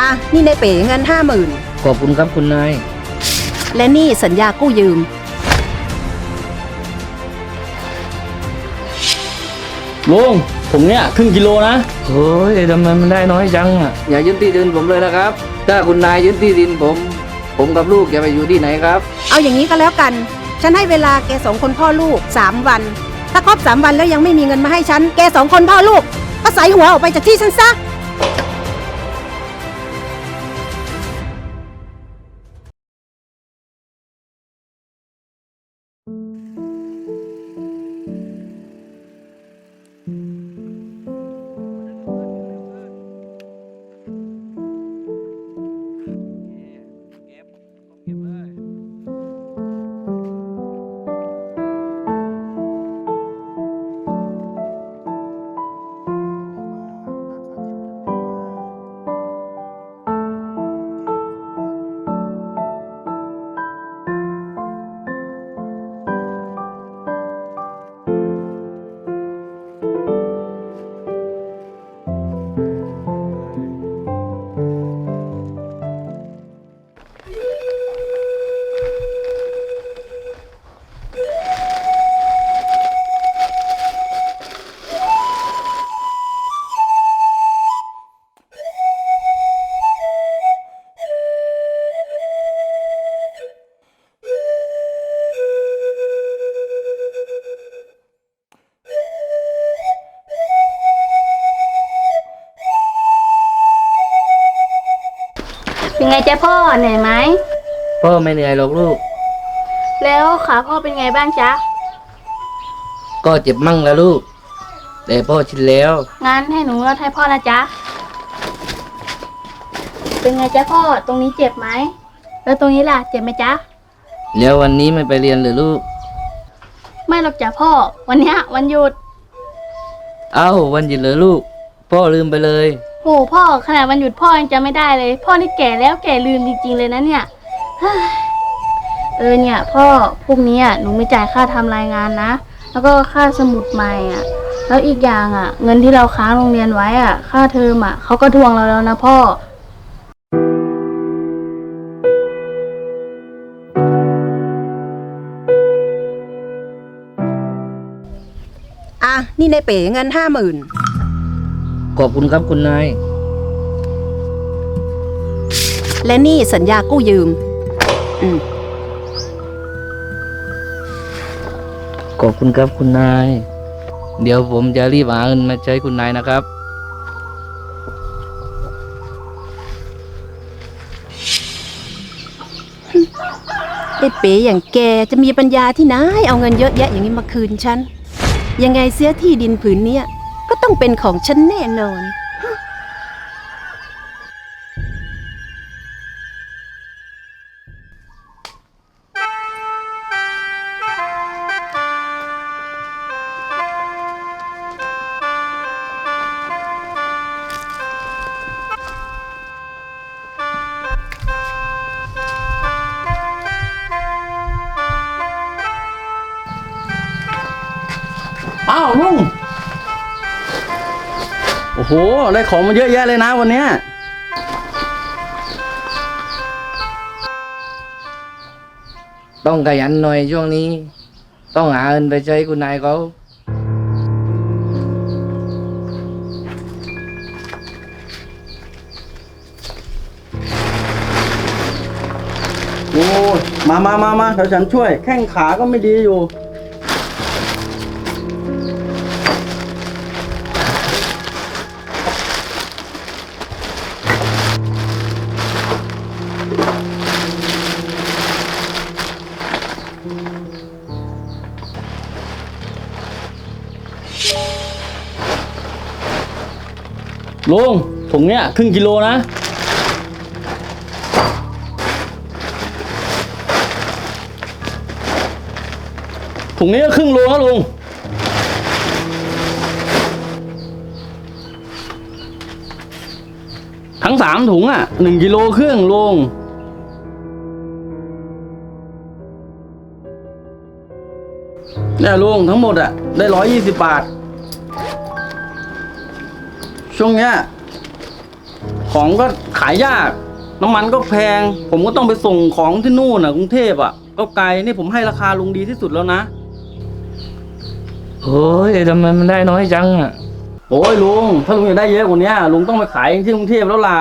อะ นี่ในเป๋เงินห้าหมื่นขอบคุณครับคุณนาย และนี่สัญญากู้ยืม ลุงผมเนี่ยครึ่งกิโลนะโอ้ยทำไมมันได้น้อยจังอะอย่ายึดที่ดินผมเลยนะครับ ถ้าคุณนายยึดที่ดินผม ผมกับลูกจะไปอยู่ที่ไหนครับ เอาอย่างนี้ก็แล้วกัน ฉันให้เวลาแกสองคนพ่อลูกสามวัน ถ้าครบสามวันแล้วยังไม่มีเงินมาให้ฉัน แกสองคนพ่อลูก ก็ใส่หัวออกไปจากที่ฉันซะ จ๊ะพ่อเหนื่อยไหม พ่อไม่เหนื่อยหรอกลูก แล้วขาพ่อเป็นไงบ้างจ๊ะ ก็เจ็บมั่งแล้วลูก แต่พ่อชินแล้ว งั้นให้หนูนวดให้พ่อนะจ๊ะ เป็นไงจ๊ะพ่อ ตรงนี้เจ็บไหม แล้วตรงนี้ล่ะ เจ็บไหมจ๊ะ แล้ววันนี้ไม่ไปเรียนหรือลูก ไม่หรอกจ้ะพ่อ วันเนี้ยวันหยุด เอ้าวันหยุดเหรอลูก พ่อลืมไปเลย โหพ่อขนาดวันหยุดพ่อยังจำไม่ได้เลย พ่อนี่แก่แล้วแก่ลืมจริงๆเลยนะเนี่ยเฮ้ยเออเนี่ย พ่อพรุ่งนี้อะหนูไม่จ่ายค่าทำรายงานนะ แล้วก็ค่าสมุดใหม่อะ แล้วอีกอย่างอะ เงินที่เราค้างโรงเรียนไว้อะ ค่าเทอมอะเขาก็ทวงเราแล้วนะพ่อ อะ นี่ในเป๋เงินห้าหมื่น ขอบคุณครับคุณนาย และนี่สัญญากู้ยืม อืม ขอบคุณครับคุณนาย เดี๋ยวผมจะรีบหาเงินมาใช้คุณนายนะครับ ไอ้เป๋อย่างแกจะมีปัญญาที่ไหนเอาเงินเยอะแยะอย่างนี้มาคืนฉัน ยังไงเสียที่ดินผืนเนี้ยก็ ต้องเป็นของฉันแน่นอน โอ้โหได้ของมาเยอะแยะเลยนะวันเนี้ยต้องขยันหน่อยช่วงนี้ ต้องหาเงินไปใช้คุณนายเขาโอ้มามามามาเดี๋ยวฉันช่วย แข้งขาก็ไม่ดีอยู่ ลุงถุงเนี้ยครึ่งกิโลนะ ถุงนี้ก็ครึ่งโลนะลุง ทั้งสามถุงอะหนึ่งกิโลครึ่งลุงเนี่ยลุงทั้งหมดอะ ได้ร้อยยี่สิบบาท ช่วงเนี้ยของก็ขายยาก น้ำมันก็แพง ผมก็ต้องไปส่งของที่นู่นน่ะกรุงเทพอะ ก็ไกลนี่ผมให้ราคาลุงดีที่สุดแล้วนะโอ้ยทำไมมันได้น้อยจังอะโอ้ยลุง ถ้าลุงอยากได้เยอะกว่านี้ลุงต้องไปขายที่กรุงเทพแล้วล่ะ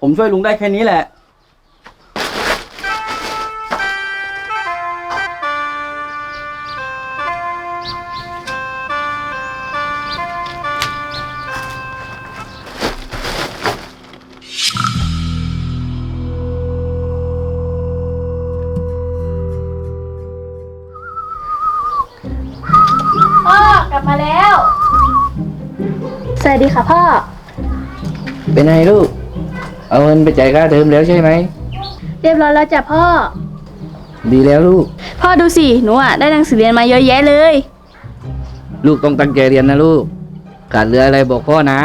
ผมช่วยลุงได้แค่นี้แหละ กลับมาแล้ว สวัสดีค่ะพ่อ เป็นไงลูก เอาเงินไปจ่ายค่าเทอมแล้วใช่ไหม เรียบร้อยแล้วจ้ะพ่อ ดีแล้วลูก พ่อดูสิ หนูอะได้หนังสือเรียนมาเยอะแยะเลย ลูกต้องตั้งใจเรียนนะลูก ขาดเหลืออะไรบอกพ่อนะ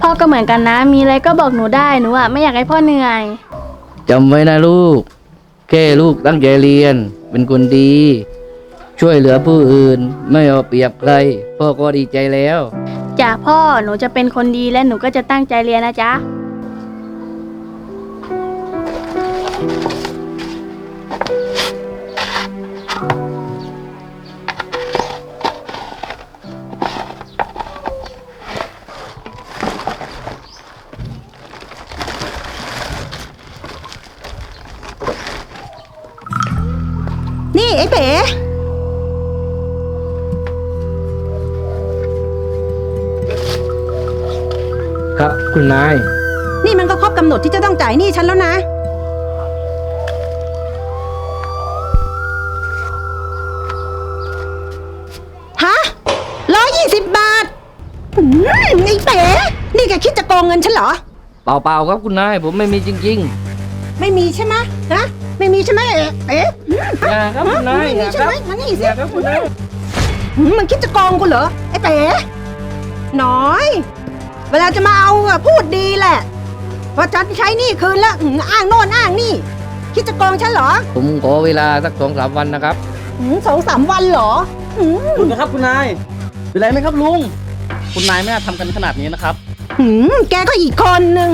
พ่อก็เหมือนกันนะ มีอะไรก็บอกหนูได้ หนูอะไม่อยากให้พ่อเหนื่อย จำไว้นะลูก แค่ลูกตั้งใจเรียน เป็นคนดี ช่วยเหลือผู้อื่น ไม่เอาเปรียบใคร พ่อก็ดีใจแล้ว จ้ะพ่อหนูจะเป็นคนดีและหนูก็จะตั้งใจเรียนนะจ๊ะ ครับคุณนาย นี่มันก็ครบกำหนดที่จะต้องจ่ายหนี้ฉันแล้วนะ ฮะร้อยยี่สิบบาทอืมไอ้เป๋นี่แกคิดจะโกงเงินฉันเหรอ เปล่าๆครับคุณนาย ผมไม่มีจริงไม่มีใช่ไหมฮะไม่มีใช่ไหมเอ๋เป๋อืมๆอย่าครับคุณนายไม่อมีย่าใช่ครับไหมมานี่สิ อย่าครับคุณนายอืมมันคิดจะโกงกูเหรอ ไอ้เป๋น้อย เวลาจะมาเอาอะพูดดีแหละพอจะใช้หนี่คืนแล้วอืมอ้างโน่นอ้างนี่ คิดจะโกงฉันเหรอผมขอเวลาสักสองสามวันนะครับ อืมสองสามวันเหรออืมคุณนะครับคุณนายเป็นไรไหมครับลุง คุณนายไม่น่าทำกันขนาดนี้นะครับ หืมแกก็อีกคนนึง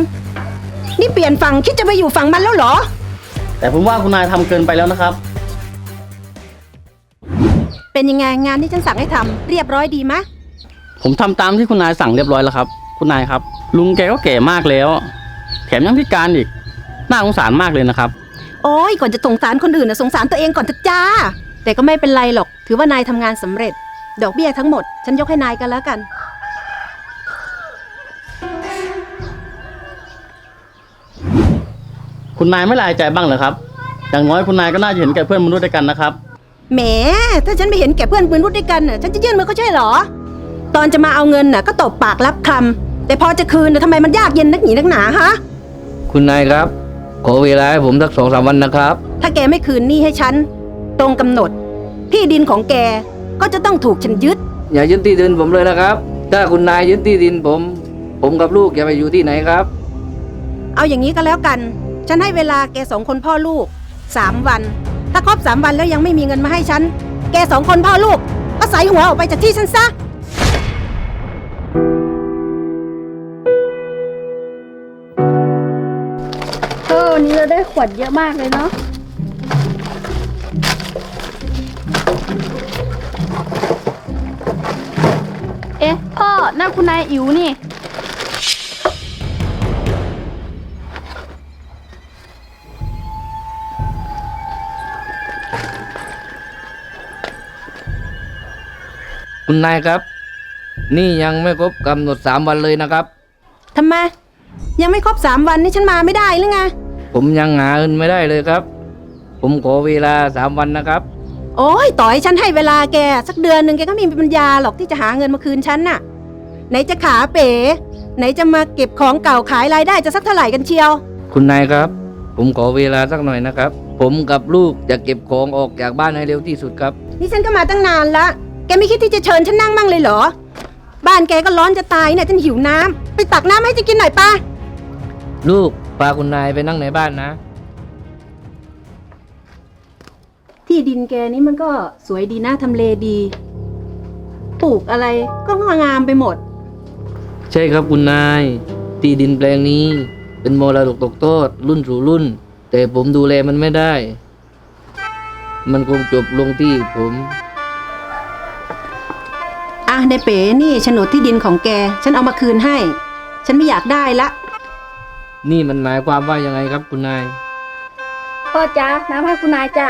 นี่เปลี่ยนฝั่งคิดจะไปอยู่ฝั่งมันแล้วเหรอ แต่ผมว่าคุณนายทำเกินไปแล้วนะครับ เป็นยังไงงานที่ฉันสั่งให้ทำเรียบร้อยดีมะ ผมทำตามที่คุณนายสั่งเรียบร้อยแล้วครับ คุณนายครับ ลุงแกก็แก่มากแล้ว แถมยังพิการอีก น่าสงสารมากเลยนะครับ โอ้ยก่อนจะสงสารคนอื่นนะสงสารตัวเองก่อนเถอะจ้า แต่ก็ไม่เป็นไรหรอก ถือว่านายทำงานสำเร็จ ดอกเบี้ยทั้งหมด ฉันยกให้นายกันแล้วกัน คุณนายไม่ละอายใจบ้างเหรอครับ อย่างน้อยคุณนายก็น่าจะเห็นแก่เพื่อนมนุษย์ด้วยกันนะครับ แหม ถ้าฉันไปเห็นแก่เพื่อนปืนรุดด้วยกันน่ะ ฉันจะยื่นมือเขาใช่เหรอ ตอนจะมาเอาเงินน่ะก็ตบปากรับคำ แต่พอจะคืนน่ะทำไมมันยากเย็นนักหนีนักหนาฮะ คุณนายครับ ขอเวลาให้ผมสักสองสามวันนะครับ ถ้าแกไม่คืนหนี้ให้ฉัน ตรงกำหนด ที่ดินของแกก็จะต้องถูกฉันยึด อย่ายึดที่ดินผมเลยนะครับ ถ้าคุณนายยึดที่ดินผม ผมกับลูกจะไปอยู่ที่ไหนครับ เอาอย่างนี้ก็แล้วกัน ฉันให้เวลาแกสองคนพ่อลูกสามวัน ถ้าครบสามวันแล้วยังไม่มีเงินมาให้ฉัน แกสองคนพ่อลูกก็ใส่หัวออกไปจากที่ฉันซะ ได้ขวดเยอะมากเลยเนาะเอ๊ะพ่อนั่นคุณนายอิ๋วนี่ คุณนายครับ นี่ยังไม่ครบกำหนดสามวันเลยนะครับ ทำไม ยังไม่ครบสามวันนี่ฉันมาไม่ได้หรือไง ผมยังหาเงินไม่ได้เลยครับ ผมขอเวลาสามวันนะครับ โอ้ยต่อยฉันให้เวลาแก สักเดือนหนึ่งแกก็ไมมีปัญญาหรอกที่จะหาเงินมาคืนฉันน่ะ ไหนจะขาเป๋ ไหนจะมาเก็บของเก่าขายรายได้จะสักเท่าไหร่กันเชียว คุณนายครับ ผมขอเวลาสักหน่อยนะครับ ผมกับลูกจะเก็บของออกจากบ้านให้เร็วที่สุดครับ นี่ฉันก็มาตั้งนานละ แกไม่คิดที่จะเชิญฉันนั่งมั่งเลยเหรอ บ้านแกก็ร้อนจะตายเนี่ยฉันหิวน้ำไปตักน้ำให้จะกินหน่อยป้าลูก พาคุณนายไปนั่งในบ้านนะ ที่ดินแกนี่มันก็สวยดีนะทำเลดี ปลูกอะไรก็งามไปหมด ใช่ครับคุณนาย ที่ดินแปลงนี้ เป็นมรดกตกทอดรุ่นสู่รุ่น แต่ผมดูแลมันไม่ได้ มันคงจบลงที่ผมอะในเป๋นี่โฉนดที่ดินของแก ฉันเอามาคืนให้ ฉันไม่อยากได้ละ นี่มันหมายความว่ายังไงครับคุณนาย พ่อจ้าน้ำให้คุณนายจ้ะ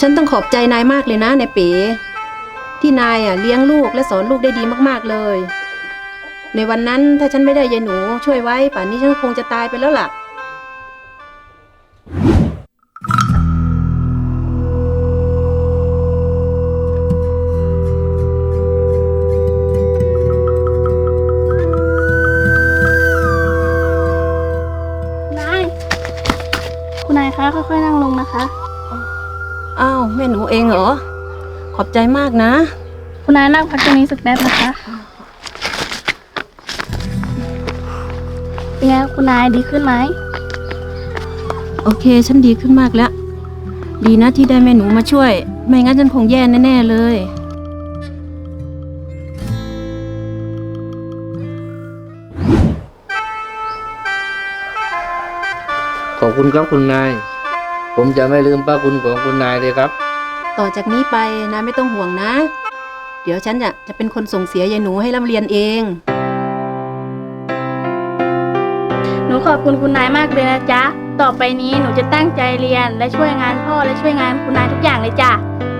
ฉันต้องขอบใจนายมากเลยนะในเป๋ที่นายอะเลี้ยงลูกและสอนลูกได้ดีมากๆเลย ในวันนั้นถ้าฉันไม่ได้ยายหนูช่วยไว้ป่านนี้ฉันคงจะตายไปแล้วล่ะ อยๆนั่งลงนะคะ อ้าวแม่หนูเองเหรอ ขอบใจมากนะ คุณนายนั่งพักตรงนี้สักแป๊บนะคะ เป็นไงคุณนายดีขึ้นไหม โอเค ฉันดีขึ้นมากแล้ว ดีนะที่ได้แม่หนูมาช่วย ไม่งั้นฉันคงแย่แน่ๆเลย ขอบคุณครับคุณนาย ผมจะไม่ลืมพระคุณของคุณนายเลยครับ ต่อจากนี้ไปนายไม่ต้องห่วงนะ เดี๋ยวฉันจะจะเป็นคนส่งเสียยายหนูให้ร่ำเรียนเอง หนูขอบคุณคุณนายมากเลยนะจ๊ะ ต่อไปนี้หนูจะตั้งใจเรียนและช่วยงานพ่อและช่วยงานคุณนายทุกอย่างเลยจ้ะข